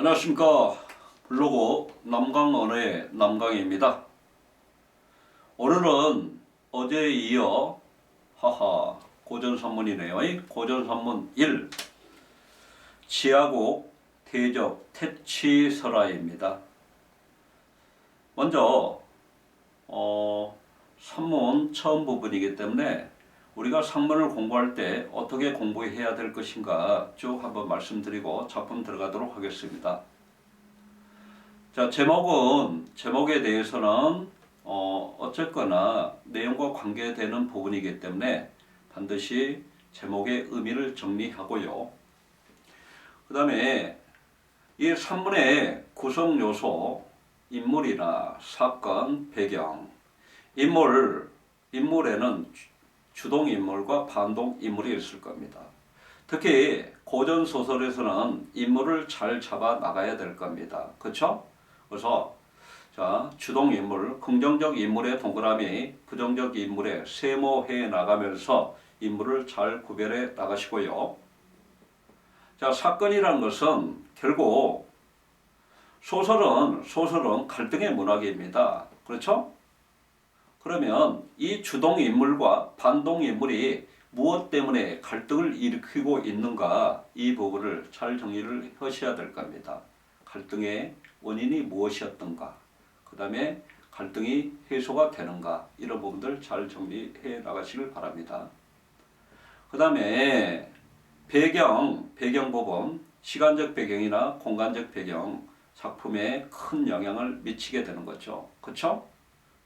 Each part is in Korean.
안녕하십니까 블로그 남강 언어의 남강입니다. 오늘은 어제에 이어 하하 고전산문이네요. 이 고전산문 1 지하국 대적 태치설화입니다. 먼저 어, 산문 처음 부분이기 때문에 우리가 상문을 공부할 때 어떻게 공부해야 될 것인가 쭉 한번 말씀드리고 작품 들어가도록 하겠습니다. 자, 제목은 제목에 대해서는 어, 어쨌거나 내용과 관계되는 부분이기 때문에 반드시 제목의 의미를 정리하고요. 그 다음에 이 산문의 구성 요소, 인물이나 사건, 배경, 인물, 인물에는 주- 주동 인물과 반동 인물이 있을 겁니다. 특히 고전 소설에서는 인물을 잘 잡아 나가야 될 겁니다. 그렇죠? 그래서 자 주동 인물, 긍정적 인물의 동그라미, 부정적 인물의 세모해 나가면서 인물을 잘 구별해 나가시고요. 자 사건이라는 것은 결국 소설은 소설은 갈등의 문학입니다. 그렇죠? 그러면 이 주동 인물과 반동 인물이 무엇 때문에 갈등을 일으키고 있는가 이 부분을 잘 정리를 하셔야 될 겁니다. 갈등의 원인이 무엇이었던가, 그 다음에 갈등이 해소가 되는가 이런 부분들 잘 정리해 나가시길 바랍니다. 그 다음에 배경, 배경 부분, 시간적 배경이나 공간적 배경 작품에 큰 영향을 미치게 되는 거죠. 그렇죠?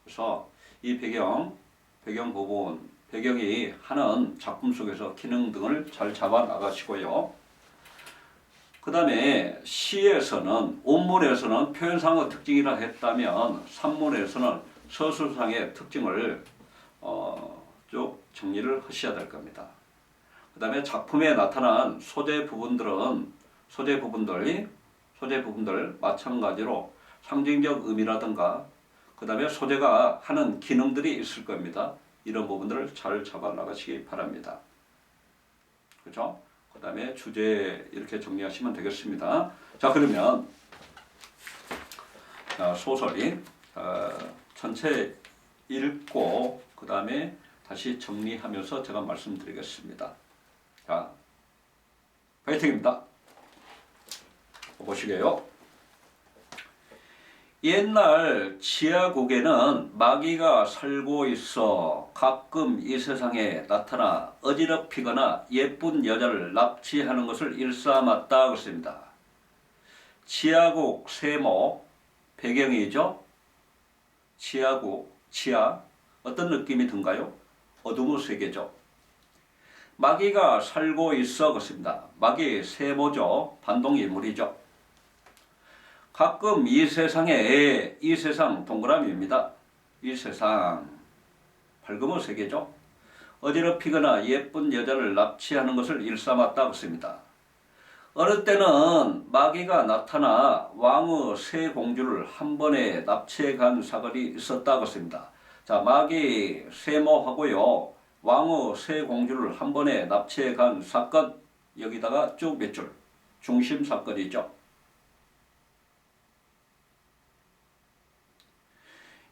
그래서 이 배경, 배경 부분, 배경이 하는 작품 속에서 기능 등을 잘 잡아 나가시고요. 그 다음에 시에서는, 온문에서는 표현상의 특징이라 했다면, 산문에서는 서술상의 특징을 어, 쭉 정리를 하셔야 될 겁니다. 그 다음에 작품에 나타난 소재 부분들은, 소재 부분들이, 소재 부분들 마찬가지로 상징적 의미라든가 그 다음에 소재가 하는 기능들이 있을 겁니다. 이런 부분들을 잘 잡아 나가시기 바랍니다. 그죠? 그 다음에 주제 이렇게 정리하시면 되겠습니다. 자, 그러면 자, 소설이 어, 전체 읽고 그 다음에 다시 정리하면서 제가 말씀드리겠습니다. 자, 파이팅입니다. 보시게요. 옛날 지하국에는 마귀가 살고 있어 가끔 이 세상에 나타나 어지럽히거나 예쁜 여자를 납치하는 것을 일삼았다 그랬습니다. 지하국 세모 배경이죠. 지하국 지하 어떤 느낌이 든가요? 어둠의 세계죠. 마귀가 살고 있어 그렇습니다. 마귀 세모죠. 반동 인물이죠. 가끔 이 세상에 이 세상 동그라미입니다. 이 세상 밝음의 세계죠. 어지럽히거나 예쁜 여자를 납치하는 것을 일삼았다 그습니다 어느 때는 마귀가 나타나 왕의 세 공주를 한 번에 납치해 간 사건이 있었다 그습니다 자, 마귀 세모하고요. 왕의 세 공주를 한 번에 납치해 간 사건 여기다가 쭉 몇 줄 중심 사건이죠.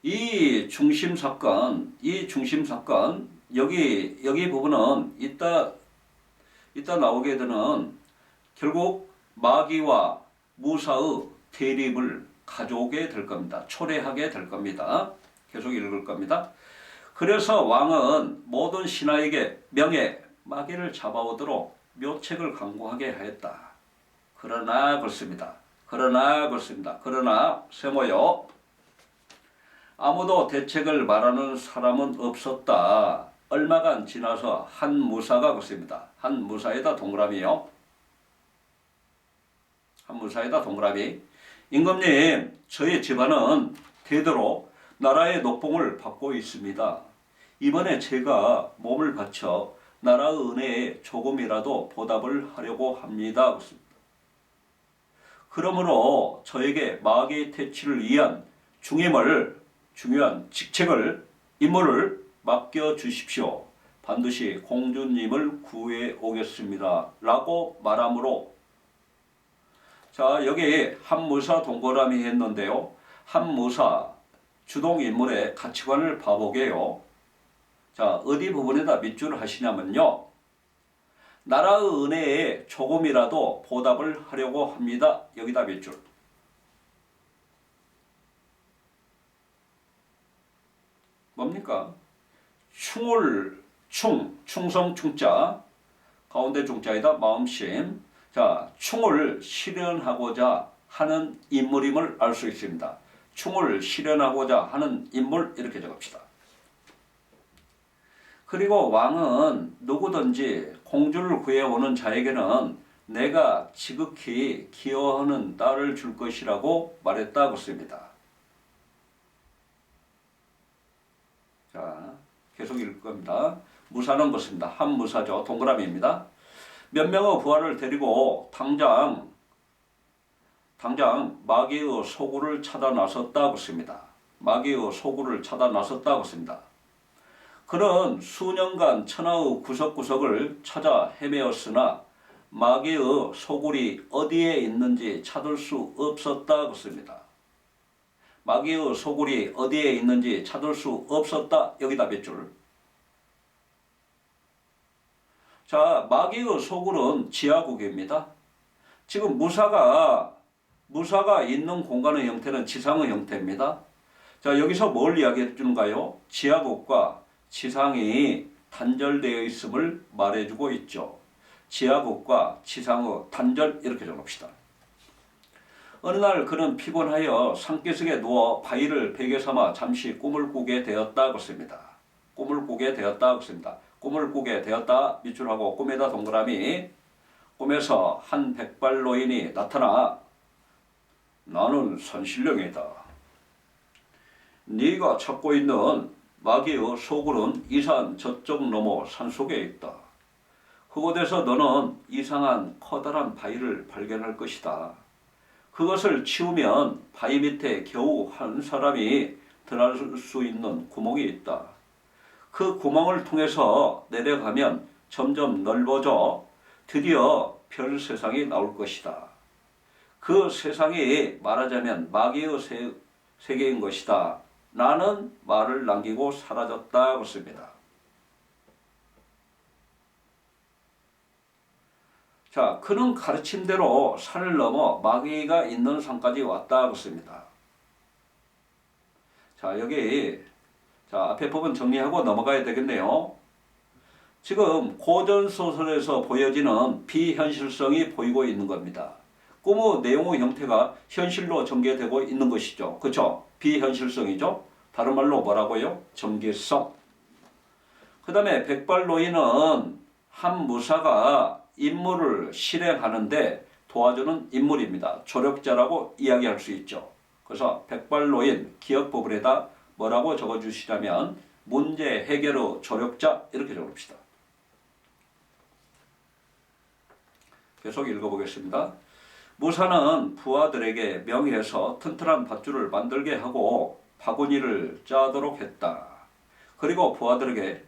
이 중심 사건, 이 중심 사건 여기 여기 부분은 이따 이따 나오게 되는 결국 마귀와 무사의 대립을 가져오게 될 겁니다. 초래하게 될 겁니다. 계속 읽을 겁니다. 그래서 왕은 모든 신하에게 명예 마귀를 잡아오도록 묘책을 강구하게 하였다. 그러나 그렇습니다. 그러나 그렇습니다. 그러나 세모요. 아무도 대책을 말하는 사람은 없었다. 얼마간 지나서 한 무사가 그렇습니다. 한 무사에다 동그라미요. 한 무사에다 동그라미. 임금님, 저희 집안은 대대로 나라의 녹봉을 받고 있습니다. 이번에 제가 몸을 바쳐 나라의 은혜에 조금이라도 보답을 하려고 합니다. 그러므로 저에게 마귀 퇴치를 위한 중임을 중요한 직책을 임무를 맡겨 주십시오. 반드시 공주님을 구해 오겠습니다. 라고 말하므로 자, 여기 한무사 동그라미 했는데요. 한무사 주동 인물의 가치관을 봐보게요. 자, 어디 부분에다 밑줄을 하시냐면요. 나라의 은혜에 조금이라도 보답을 하려고 합니다. 여기다 밑줄. 뭡니까? 충을 충 충성 충자 가운데 중자에다 마음심 자 충을 실현하고자 하는 인물임을 알 수 있습니다. 충을 실현하고자 하는 인물 이렇게 적읍시다. 그리고 왕은 누구든지 공주를 구해오는 자에게는 내가 지극히 기여하는 딸을 줄 것이라고 말했다고 씁니다. 자, 계속 읽을 겁니다. 무사는 것입니다. 한 무사죠. 동그라미입니다. 몇 명의 부하를 데리고 당장 당장 마귀의 소굴을 찾아 나섰다고 씁니다. 마귀의 소굴을 찾아 나섰다고 씁니다. 그는 수년간 천하의 구석구석을 찾아 헤매었으나 마귀의 소굴이 어디에 있는지 찾을 수 없었다고 씁니다. 마귀의 소굴이 어디에 있는지 찾을 수 없었다. 여기다 몇 줄. 자, 마귀의 소굴은 지하국입니다. 지금 무사가 무사가 있는 공간의 형태는 지상의 형태입니다. 자, 여기서 뭘 이야기해 주는가요? 지하국과 지상이 단절되어 있음을 말해주고 있죠. 지하국과 지상의 단절 이렇게 적읍시다. 어느 날 그는 피곤하여 산기슭에 누워 바위를 베개 삼아 잠시 꿈을 꾸게 되었다고 씁니다. 꿈을 꾸게 되었다고 씁니다. 꿈을 꾸게 되었다 밑줄하고 꿈에다 동그라미 꿈에서 한 백발 노인이 나타나 나는 선신령이다. 네가 찾고 있는 마귀의 소굴은 이산 저쪽 너머 산속에 있다. 그곳에서 너는 이상한 커다란 바위를 발견할 것이다. 그것을 치우면 바위 밑에 겨우 한 사람이 들어갈 수 있는 구멍이 있다. 그 구멍을 통해서 내려가면 점점 넓어져 드디어 별 세상이 나올 것이다. 그 세상이 말하자면 마귀의 세, 세계인 것이다. 나는 말을 남기고 사라졌다고 씁니다. 자, 그는 가르침대로 산을 넘어 마귀가 있는 산까지 왔다고 씁니다. 자, 여기 자, 앞에 부분 정리하고 넘어가야 되겠네요. 지금 고전 소설에서 보여지는 비현실성이 보이고 있는 겁니다. 꿈의 내용의 형태가 현실로 전개되고 있는 것이죠. 그렇죠? 비현실성이죠. 다른 말로 뭐라고요? 전개성. 그 다음에 백발노인은 한 무사가 임무를 실행하는데 도와주는 인물입니다. 조력자라고 이야기할 수 있죠. 그래서 백발노인 기억 부분에다 뭐라고 적어주시냐면 문제 해결의 조력자 이렇게 적읍시다. 계속 읽어보겠습니다. 무사는 부하들에게 명의해서 튼튼한 밧줄을 만들게 하고 바구니를 짜도록 했다. 그리고 부하들에게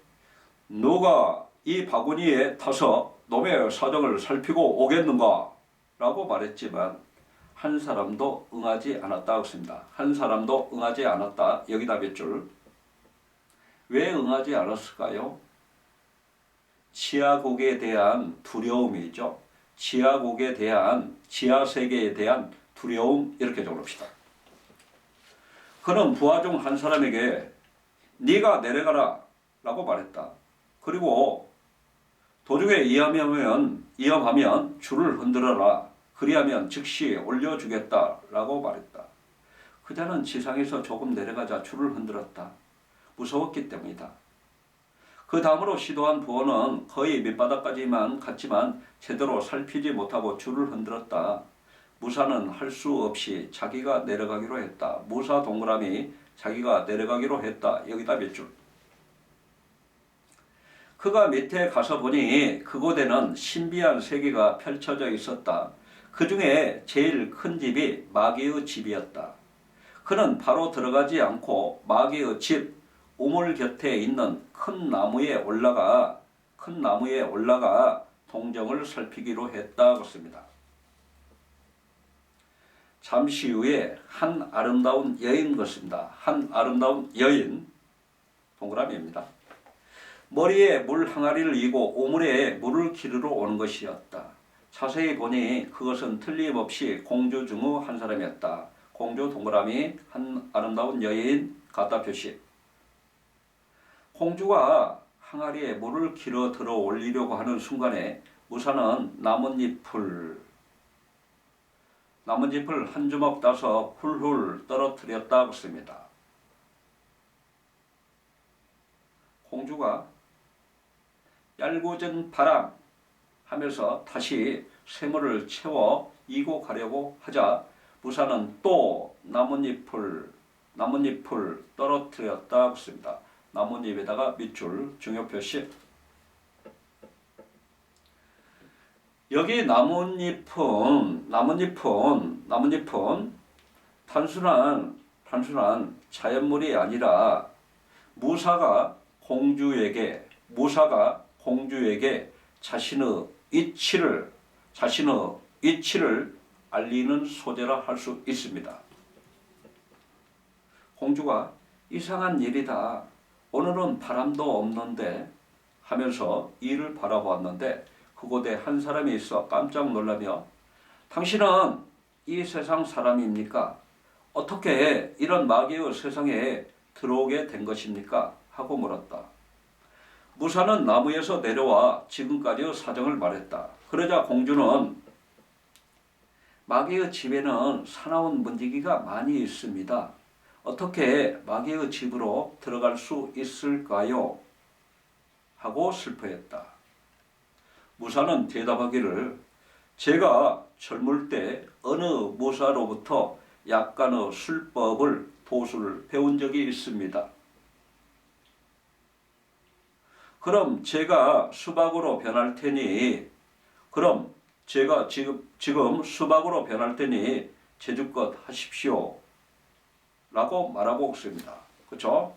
누가 이 바구니에 타서 놈의 사정을 살피고 오겠는가? 라고 말했지만 한 사람도 응하지 않았다고 했습니다. 한 사람도 응하지 않았다. 여기다 몇 줄. 왜 응하지 않았을까요? 지하국에 대한 두려움이죠. 지하국에 대한 지하 세계에 대한 두려움 이렇게 적읍시다. 그는 부하 중 한 사람에게 네가 내려가라 라고 말했다. 그리고 도중에 위험하면 위험하면 줄을 흔들어라. 그리하면 즉시 올려주겠다라고 말했다. 그자는 지상에서 조금 내려가자 줄을 흔들었다. 무서웠기 때문이다. 그 다음으로 시도한 부호는 거의 밑바닥까지만 갔지만 제대로 살피지 못하고 줄을 흔들었다. 무사는 할 수 없이 자기가 내려가기로 했다. 무사 동그라미 자기가 내려가기로 했다. 여기다 몇 줄. 그가 밑에 가서 보니 그곳에는 신비한 세계가 펼쳐져 있었다. 그 중에 제일 큰 집이 마귀의 집이었다. 그는 바로 들어가지 않고 마귀의 집 우물 곁에 있는 큰 나무에 올라가 큰 나무에 올라가 동정을 살피기로 했다고 씁니다. 잠시 후에 한 아름다운 여인 것입니다. 한 아름다운 여인 동그라미입니다. 머리에 물 항아리를 이고 오물에 물을 기르러 오는 것이었다. 자세히 보니 그것은 틀림없이 공주 중의 한 사람이었다. 공주 동그라미 한 아름다운 여인 갖다 표시. 공주가 항아리에 물을 길어 들어 올리려고 하는 순간에 무사는 나뭇잎을 나뭇잎을 한 주먹 따서 훌훌 떨어뜨렸다 습니다 공주가 얄궂은 바람 하면서 다시 샘물을 채워 이고 가려고 하자 무사는 또 나뭇잎을 나뭇잎을 떨어뜨렸다 습니다. 나뭇잎에다가 밑줄 중요 표시. 여기 나뭇잎은 나뭇잎은 나뭇잎은 단순한 단순한 자연물이 아니라 무사가 공주에게 무사가 공주에게 자신의 이치를 자신의 이치를 알리는 소재라 할 수 있습니다. 공주가 이상한 일이다. 오늘은 바람도 없는데 하면서 이를 바라보았는데 그곳에 한 사람이 있어 깜짝 놀라며 당신은 이 세상 사람입니까? 어떻게 이런 마귀의 세상에 들어오게 된 것입니까? 하고 물었다. 무사는 나무에서 내려와 지금까지의 사정을 말했다. 그러자 공주는 마귀의 집에는 사나운 문지기가 많이 있습니다. 어떻게 마귀의 집으로 들어갈 수 있을까요? 하고 슬퍼했다. 무사는 대답하기를 제가 젊을 때 어느 무사로부터 약간의 술법을 도수를 배운 적이 있습니다. 그럼 제가 수박으로 변할 테니 그럼 제가 지금 지금 수박으로 변할 테니 제주껏 하십시오. 라고 말하고 있습니다. 그렇죠?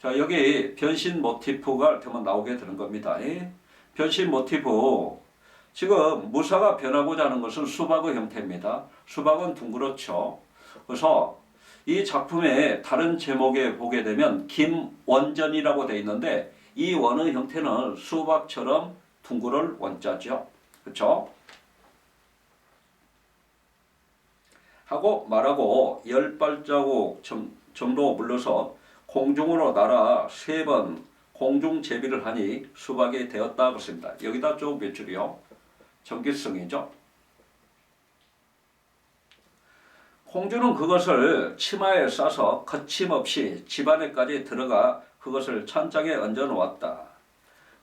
자, 여기 변신 모티프가 되면 나오게 되는 겁니다. 예? 변신 모티브 지금 무사가 변하고자 하는 것은 수박의 형태입니다. 수박은 둥그렇죠. 그래서 이 작품의 다른 제목에 보게 되면 김원전이라고 되어 있는데 이 원의 형태는 수박처럼 둥그럴 원자죠. 그렇죠? 하고 말하고 열 발자국 정- 정도 물러서 공중으로 날아 세 번 공중 제비를 하니 수박이 되었다 그렇습니다. 여기다 좀 매출이요. 전기성이죠. 공주는 그것을 치마에 싸서 거침없이 집안에까지 들어가 그것을 찬장에 얹어 놓았다.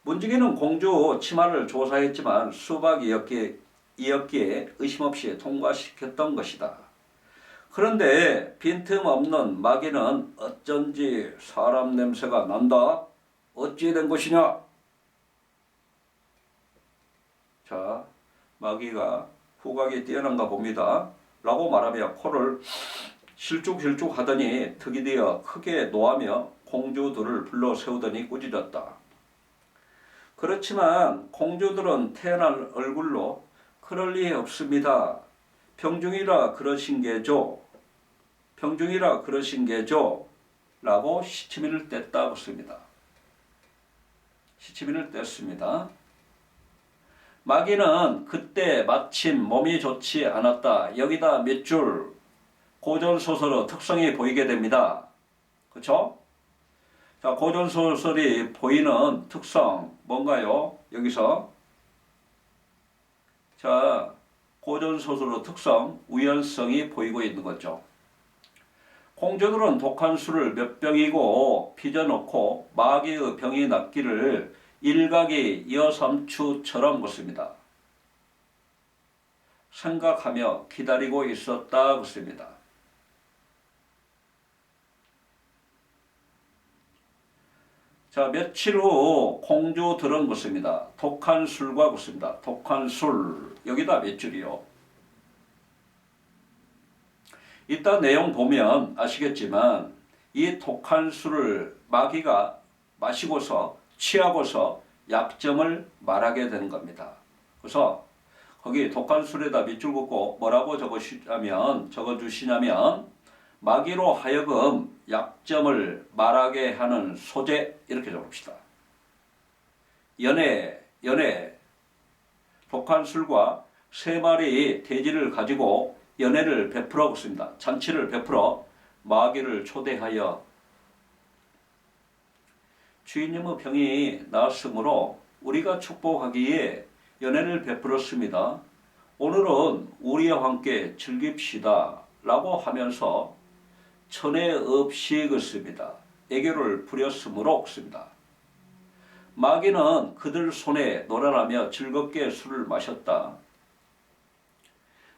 문지기는 공주 치마를 조사했지만 수박 이었기에 이었기에 의심 없이 통과시켰던 것이다. 그런데 빈틈없는 마귀는 어쩐지 사람 냄새가 난다. 어찌 된 것이냐? 자, 마귀가 후각이 뛰어난가 봅니다. 라고 말하며 코를 실쭉실쭉 하더니 득이 되어 크게 노하며 공주들을 불러 세우더니 꾸짖었다. 그렇지만 공주들은 태어날 얼굴로 그럴 리 없습니다. 병중이라 그러신 게죠. 병중이라 그러신 게죠. 라고 시치미를 뗐다 습니다 시치미를 뗐습니다. 마귀는 그때 마침 몸이 좋지 않았다. 여기다 몇 줄 고전 소설의 특성이 보이게 됩니다. 그렇죠? 자, 고전 소설이 보이는 특성 뭔가요? 여기서 자, 고전 소설의 특성 우연성이 보이고 있는 거죠. 공주들은 독한 술을 몇 병이고 빚어놓고 마귀의 병이 낫기를 일각이 여삼추처럼 묻습니다. 생각하며 기다리고 있었다 묻습니다. 자 며칠 후 공주들은 묻습니다. 독한 술과 묻습니다. 독한 술 여기다 몇 줄이요? 이따 내용 보면 아시겠지만 이 독한 술을 마귀가 마시고서 취하고서 약점을 말하게 되는 겁니다. 그래서 거기 독한 술에다 밑줄 긋고 뭐라고 적어주시냐면 적어주시냐면 마귀로 하여금 약점을 말하게 하는 소재 이렇게 적읍시다. 연애 연애 독한 술과 세 마리 돼지를 가지고 연애를 베풀어 봅습니다. 잔치를 베풀어 마귀를 초대하여 주인님의 병이 나았으므로 우리가 축복하기에 연애를 베풀었습니다. 오늘은 우리와 함께 즐깁시다. 라고 하면서 천에 없이 긋습니다. 애교를 부렸으므로 긋습니다. 마귀는 그들 손에 놀아나며 즐겁게 술을 마셨다.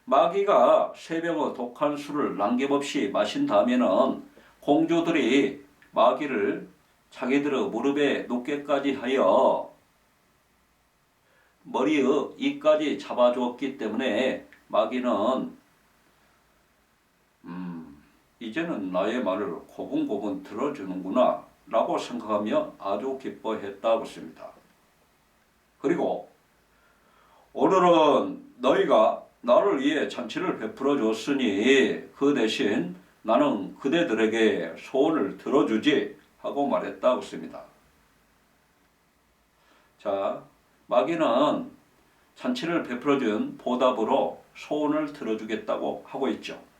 마귀가 세 병의 독한 술을 남김없이 마신 다음에는 공주들이 마귀를 자기들의 무릎에 눕게까지 하여 머리의 이까지 잡아주었기 때문에 마귀는 음, 이제는 나의 말을 고분고분 들어주는구나 라고 생각하며 아주 기뻐했다고 했습니다. 그리고 오늘은 너희가 나를 위해 잔치를 베풀어 줬으니 그 대신 나는 그대들에게 소원을 들어주지 하고 말했다고 했습니다. 자, 마귀는 잔치를 베풀어 준 보답으로 소원을 들어주겠다고 하고 있죠.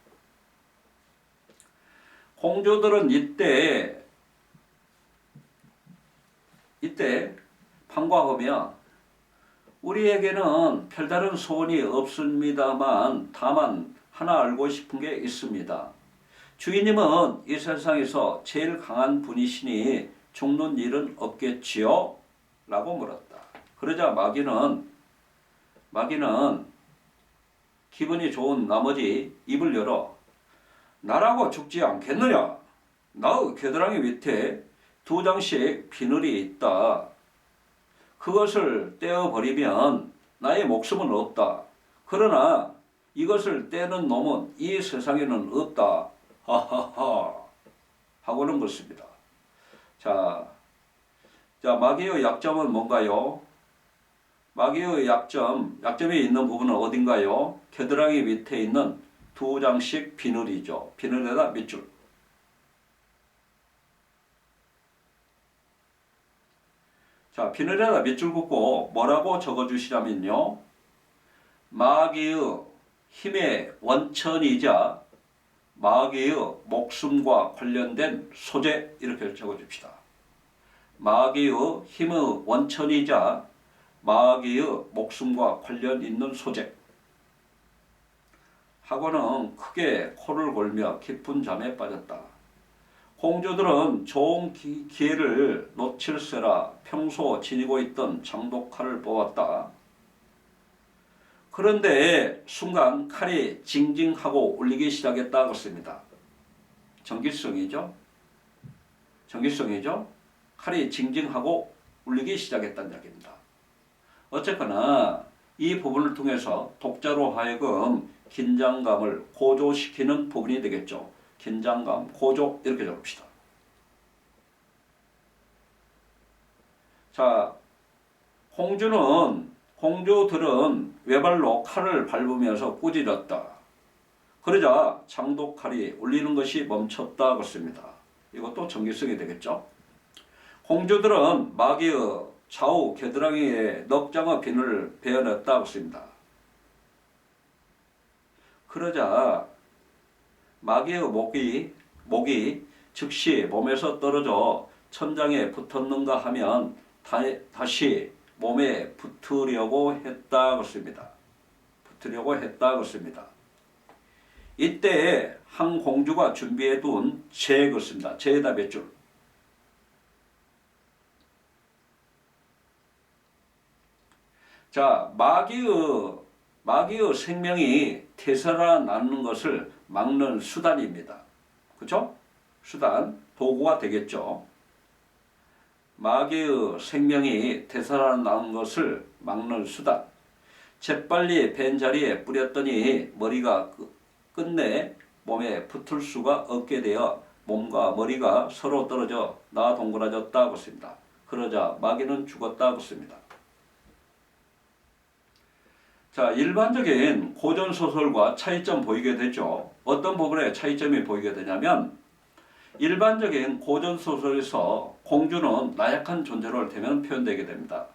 공주들은 이때 이때 판과하며 우리에게는 별다른 소원이 없습니다만 다만 하나 알고 싶은 게 있습니다. 주인님은 이 세상에서 제일 강한 분이시니 죽는 일은 없겠지요? 라고 물었다. 그러자 마귀는 마귀는 기분이 좋은 나머지 입을 열어 나라고 죽지 않겠느냐? 나의 겨드랑이 밑에 두 장씩 비늘이 있다. 그것을 떼어버리면 나의 목숨은 없다. 그러나 이것을 떼는 놈은 이 세상에는 없다. 하하하. 하고는 것입니다. 자, 자 마귀의 약점은 뭔가요? 마귀의 약점, 약점이 있는 부분은 어딘가요? 겨드랑이 밑에 있는 두 장씩 비늘이죠. 비늘에다 밑줄. 자, 비늘에다 밑줄 긋고 뭐라고 적어주시냐면요. 마귀의 힘의 원천이자 마귀의 목숨과 관련된 소재 이렇게 적어줍시다. 마귀의 힘의 원천이자 마귀의 목숨과 관련 있는 소재. 하고는 크게 코를 골며 깊은 잠에 빠졌다. 공주들은 좋은 기, 기회를 놓칠세라 평소 지니고 있던 장독칼을 뽑았다. 그런데 순간 칼이 징징하고 울리기 시작했다 그렇습니다. 전기성이죠. 전기성이죠. 칼이 징징하고 울리기 시작했다는 이야기입니다. 어쨌거나 이 부분을 통해서 독자로 하여금 긴장감을 고조시키는 부분이 되겠죠. 긴장감, 고조 이렇게 적읍시다. 자, 공주는 공주들은 외발로 칼을 밟으면서 꾸짖었다. 그러자 장독 칼이 울리는 것이 멈췄다 그렇습니다. 이것도 전기성이 되겠죠. 공주들은 마귀의 좌우 겨드랑이에 넉 장의 비늘을 베어냈다 그렇습니다. 그러자 마귀의 목이 목이 즉시 몸에서 떨어져 천장에 붙었는가 하면 다, 다시 몸에 붙으려고 했다 그렇습니다. 붙으려고 했다 그렇습니다. 이때 한 공주가 준비해 둔제 그렇습니다. 제에다 몇 줄. 자, 마귀의 마귀의 생명이 되살아나는 것을 막는 수단입니다. 그렇죠? 수단, 도구가 되겠죠. 마귀의 생명이 되살아나는 것을 막는 수단. 재빨리 벤 자리에 뿌렸더니 머리가 끝내 몸에 붙을 수가 없게 되어 몸과 머리가 서로 떨어져 나 동그라졌다고 했습니다. 그러자 마귀는 죽었다고 했습니다. 자, 일반적인 고전 소설과 차이점 보이게 되죠. 어떤 부분에 차이점이 보이게 되냐면 일반적인 고전 소설에서 공주는 나약한 존재로 되면 표현되게 됩니다.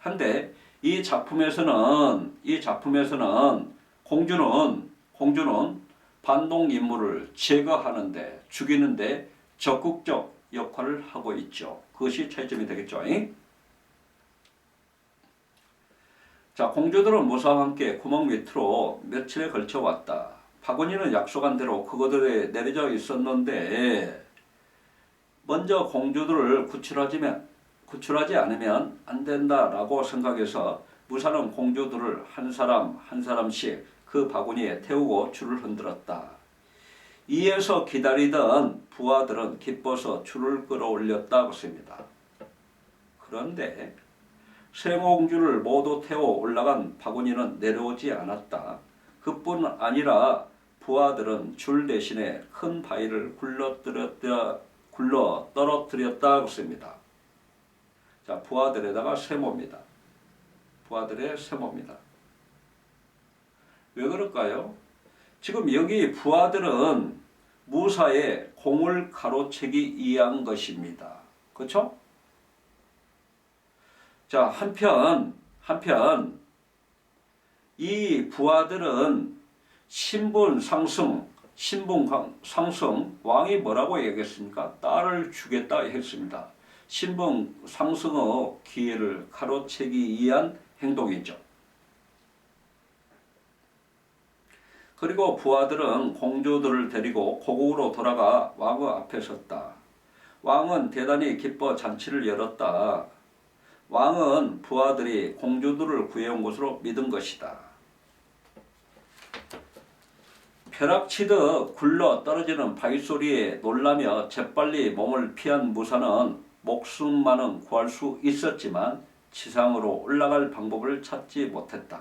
한데 이 작품에서는 이 작품에서는 공주는 공주는 반동 인물을 제거하는데 죽이는데 적극적 역할을 하고 있죠. 그것이 차이점이 되겠죠. 잉? 자, 공주들은 무사와 함께 구멍 밑으로 며칠에 걸쳐 왔다. 파고니는 약속한 대로 그것들에 내려져 있었는데 먼저 공주들을 구출하지면 구출하지 않으면 안 된다라고 생각해서 무사는 공주들을 한 사람 한 사람씩 그 바구니에 태우고 줄을 흔들었다. 이에서 기다리던 부하들은 기뻐서 줄을 끌어올렸다고 씁니다. 그런데 쇠공주를 모두 태워 올라간 바구니는 내려오지 않았다. 그뿐 아니라 부하들은 줄 대신에 큰 바위를 굴러뜨렸다, 굴러 떨어뜨렸다고 씁니다. 자, 부하들에다가 세모입니다. 부하들의 세모입니다. 왜 그럴까요? 지금 여기 부하들은 무사의 공을 가로채기 위한 것입니다. 그렇죠? 자, 한편 한편 이 부하들은 신분 상승, 신분 강- 상승 왕이 뭐라고 얘기했습니까? 딸을 주겠다 했습니다. 신분 상승의 기회를 가로채기 위한 행동이죠. 그리고 부하들은 공주들을 데리고 고국으로 돌아가 왕의 앞에 섰다. 왕은 대단히 기뻐 잔치를 열었다. 왕은 부하들이 공주들을 구해온 것으로 믿은 것이다. 벼락치듯 굴러 떨어지는 바위 소리에 놀라며 재빨리 몸을 피한 무사는 목숨만은 구할 수 있었지만 지상으로 올라갈 방법을 찾지 못했다.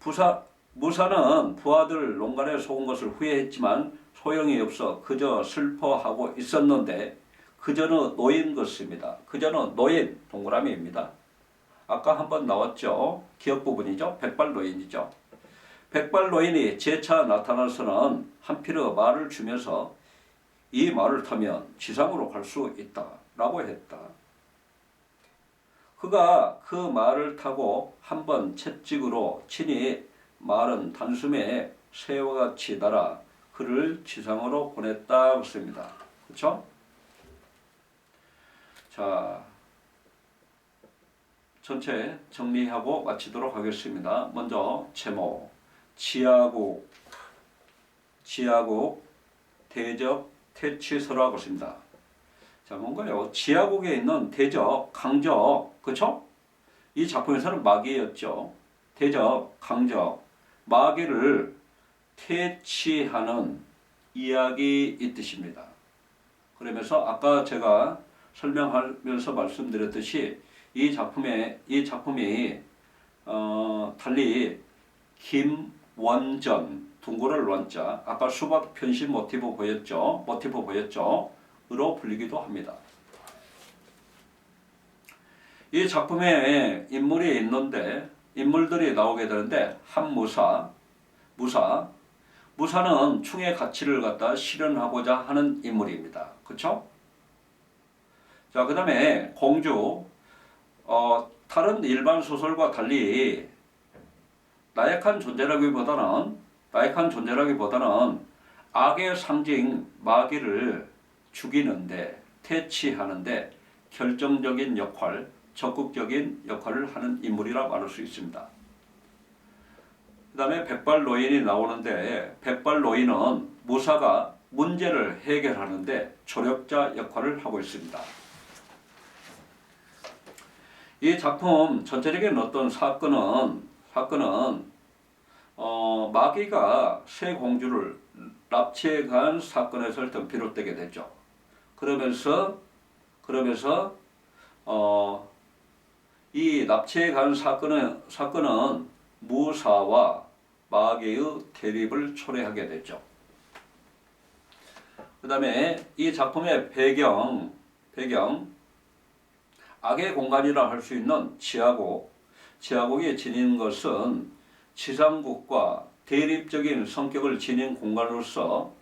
부사, 무사는 부하들 농간에 속은 것을 후회했지만 소용이 없어 그저 슬퍼하고 있었는데 그저는 노인 것입니다. 그저는 노인 동그라미입니다. 아까 한번 나왔죠. 기억 부분이죠. 백발 노인이죠. 백발 노인이 재차 나타나서는 한필의 말을 주면서 이 말을 타면 지상으로 갈 수 있다 라고 했다. 그가 그 말을 타고 한번 채찍으로 치니 말은 단숨에 새와 같이 날아 그를 지상으로 보냈다고 씁니다. 그렇죠? 자, 전체 정리하고 마치도록 하겠습니다. 먼저 제목 지하국 지하국 대적 퇴치서라고 씁니다. 자, 뭔가요? 지하국에 있는 대적, 강적, 그렇죠? 이 작품에서는 마귀였죠. 대적, 강적, 마귀를 퇴치하는 이야기 이 뜻입니다. 그러면서 아까 제가 설명하면서 말씀드렸듯이 이 작품에 이 작품이 어, 달리 김원전 둥그럴 원자 아까 수박 편신 모티브 보였죠 모티브 보였죠 으로 불리기도 합니다. 이 작품에 인물이 있는데 인물들이 나오게 되는데 한 무사 무사 무사는 충의 가치를 갖다 실현하고자 하는 인물입니다. 그렇죠? 자, 그 다음에 공주. 어, 다른 일반 소설과 달리 나약한 존재라기보다는 나약한 존재라기보다는 악의 상징 마귀를 죽이는데 퇴치하는데 결정적인 역할, 적극적인 역할을 하는 인물이라 말할 수 있습니다. 그 다음에 백발 노인이 나오는데 백발 노인은 무사가 문제를 해결하는데 조력자 역할을 하고 있습니다. 이 작품 전체적인 어떤 사건은 사건은 어, 마귀가 새 공주를 납치해 간 사건에서 비롯되게 되죠. 그러면서 그러면서 어, 이 납치해 간 사건은 사건은 무사와 마귀의 대립을 초래하게 되죠. 그 다음에 이 작품의 배경 배경 악의 공간이라 할 수 있는 지하고 지하국이 지닌 것은 지상국과 대립적인 성격을 지닌 공간으로서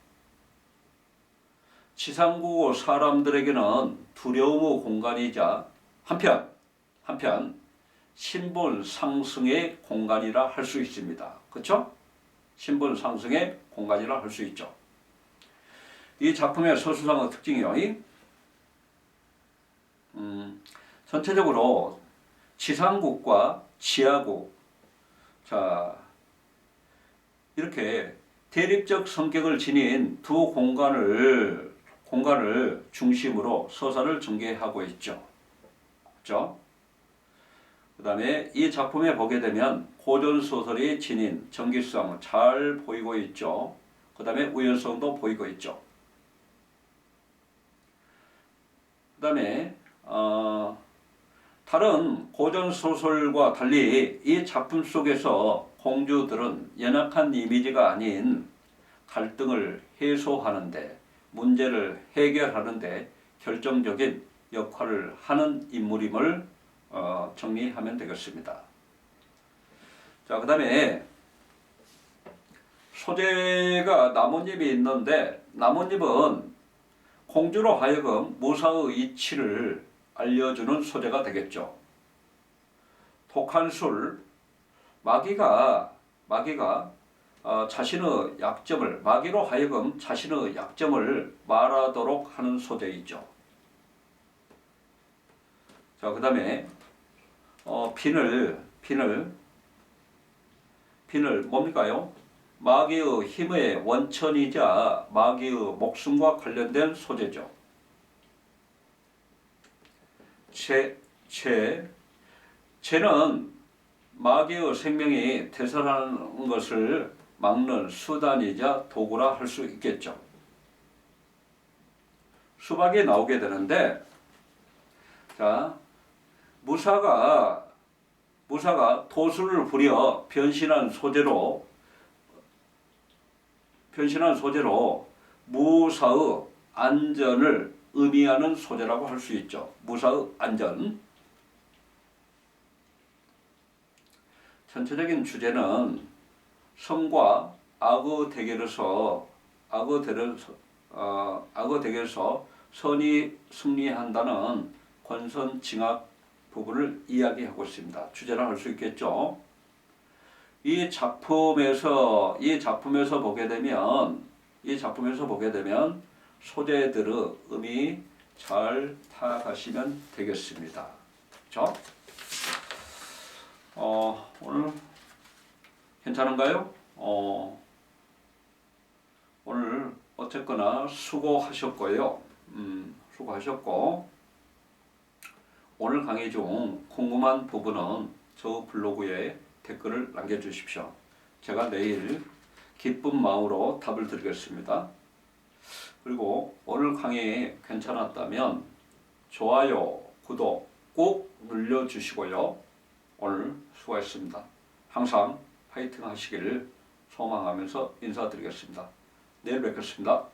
지상국 사람들에게는 두려움의 공간이자 한편 한편 신분 상승의 공간이라 할 수 있습니다. 그렇죠? 신분 상승의 공간이라 할 수 있죠. 이 작품의 서술상의 특징이요. 이, 음, 전체적으로 지상국과 지하국, 자 이렇게 대립적 성격을 지닌 두 공간을 공간을 중심으로 서사를 전개하고 있죠. 그렇죠? 그다음에 이 작품에 보게 되면 고전 소설이 지닌 정기성 잘 보이고 있죠. 그다음에 우연성도 보이고 있죠. 그다음에 어, 다른 고전 소설과 달리 이 작품 속에서 공주들은 연약한 이미지가 아닌 갈등을 해소하는데 문제를 해결하는데 결정적인 역할을 하는 인물임을 어, 정리하면 되겠습니다. 자, 그 다음에 소재가 나뭇잎이 있는데 나뭇잎은 공주로 하여금 무사의 이치를 알려주는 소재가 되겠죠. 독한 술, 마귀가 마귀가 어, 자신의 약점을 마귀로 하여금 자신의 약점을 말하도록 하는 소재이죠. 자, 그다음에 어, 비늘 비늘 비늘 뭡니까요? 마귀의 힘의 원천이자 마귀의 목숨과 관련된 소재죠. 제, 제, 제는 마귀의 생명이 되살아나는 것을 막는 수단이자 도구라 할 수 있겠죠. 수박이 나오게 되는데, 자, 무사가, 무사가 도수를 부려 변신한 소재로, 변신한 소재로 무사의 안전을 의미하는 소재라고 할 수 있죠. 무사의 안전. 전체적인 주제는 성과 악의 대결에서 악의 대결에서 어, 악의 대결에서 선이 승리한다는 권선징악 부분을 이야기하고 있습니다. 주제라 할 수 있겠죠. 이 작품에서 이 작품에서 보게 되면 이 작품에서 보게 되면 소재들의 의미 잘 파악하시면 되겠습니다. 그렇죠? 어, 오늘 괜찮은가요? 어, 오늘 어쨌거나 수고하셨고요. 음, 수고하셨고 오늘 강의 중 궁금한 부분은 저 블로그에 댓글을 남겨주십시오. 제가 내일 기쁜 마음으로 답을 드리겠습니다. 그리고 오늘 강의 괜찮았다면 좋아요, 구독 꼭 눌러주시고요. 오늘 수고했습니다. 항상 파이팅 하시기를 소망하면서 인사드리겠습니다. 내일 뵙겠습니다.